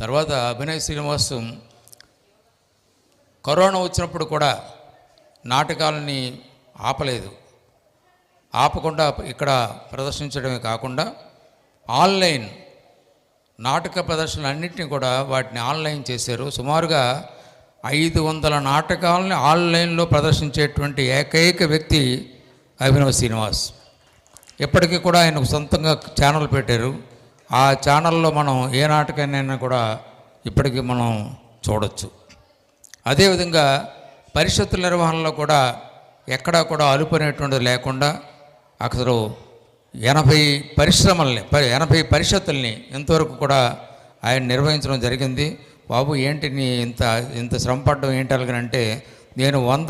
తర్వాత అభినయ్ శ్రీనివాస్ కరోనా వచ్చినప్పుడు కూడా నాటకాలని ఆపలేదు. ఆపకుండా ఇక్కడ ప్రదర్శించడమే కాకుండా ఆన్లైన్ నాటక ప్రదర్శనలన్నింటినీ కూడా వాటిని ఆన్లైన్ చేశారు. సుమారుగా ఐదు వందల నాటకాలని ఆన్లైన్లో ప్రదర్శించేటువంటి ఏకైక వ్యక్తి అభినవ్ శ్రీనివాస్. ఇప్పటికీ కూడా ఆయన సొంతంగా ఛానల్ పెట్టారు. ఆ ఛానల్లో మనం ఏ నాటకాన్నైనా కూడా ఇప్పటికీ మనం చూడొచ్చు. అదేవిధంగా పరిషత్తుల నిర్వహణలో కూడా ఎక్కడా కూడా అలుపు అనేటువంటిది లేకుండా అసలు ఎనభై పరిశ్రమల్ని ప- ఎనభై పరిషత్తుల్ని ఇంతవరకు కూడా ఆయన నిర్వహించడం జరిగింది. బాబు ఏంటి నీ ఇంత ఇంత శ్రమ పడడం ఏంటి అలాగనంటే నేను వంద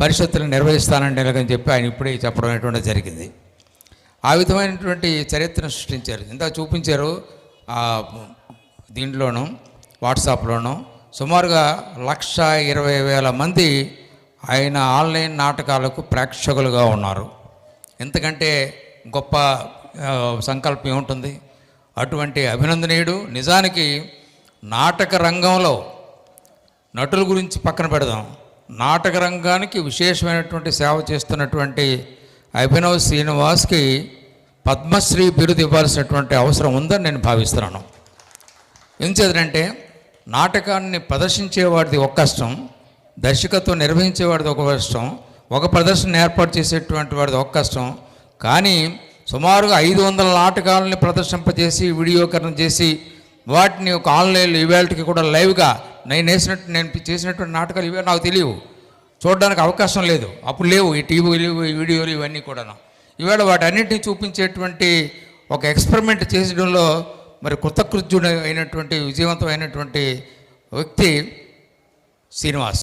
పరిషత్తులు నిర్వహిస్తానండి ఇలాగని చెప్పి ఆయన ఇప్పుడే చెప్పడం అనేటువంటిది జరిగింది. ఆ విధమైనటువంటి చరిత్రను సృష్టించారు. ఇంత చూపించారు దీంట్లోనూ వాట్సాప్లోనూ. సుమారుగా లక్ష ఇరవై వేల మంది ఆయన ఆన్లైన్ నాటకాలకు ప్రేక్షకులుగా ఉన్నారు. ఎంతకంటే గొప్ప సంకల్పం ఏముంటుంది? అటువంటి అభినందనీయుడు నిజానికి నాటక రంగంలో నటుల గురించి పక్కన పెడదాం. నాటక రంగానికి విశేషమైనటువంటి సేవ చేస్తున్నటువంటి అభినవ్ శ్రీనివాస్కి పద్మశ్రీ బిరుదు ఇవ్వాల్సినటువంటి అవసరం ఉందని నేను భావిస్తున్నాను. ఎందుచేతంటే నాటకాన్ని ప్రదర్శించేవాడిది ఒక కష్టం దర్శకత్వం నిర్వహించేవాడిది ఒక కష్టం ఒక ప్రదర్శన ఏర్పాటు చేసేటువంటి వాడిది ఒక కష్టం. కానీ సుమారుగా ఐదు వందల నాటకాలని ప్రదర్శింపజేసి వీడియోకరణ చేసి వాటిని ఒక ఆన్లైన్లో ఇవాళకి కూడా లైవ్గా నేను వేసినట్టు నేను చేసినటువంటి నాటకాలు ఇవే నాకు తెలియవు. చూడడానికి అవకాశం లేదు. అప్పుడు లేవు. ఈ టీవీలు వీడియోలు ఇవన్నీ కూడా ఇవాళ వాటన్నిటిని చూపించేటువంటి ఒక ఎక్స్పెరిమెంట్ చేసడంలో మరి కృతకృత్యుడు అయినటువంటి విజయవంతమైనటువంటి వ్యక్తి శ్రీనివాస్.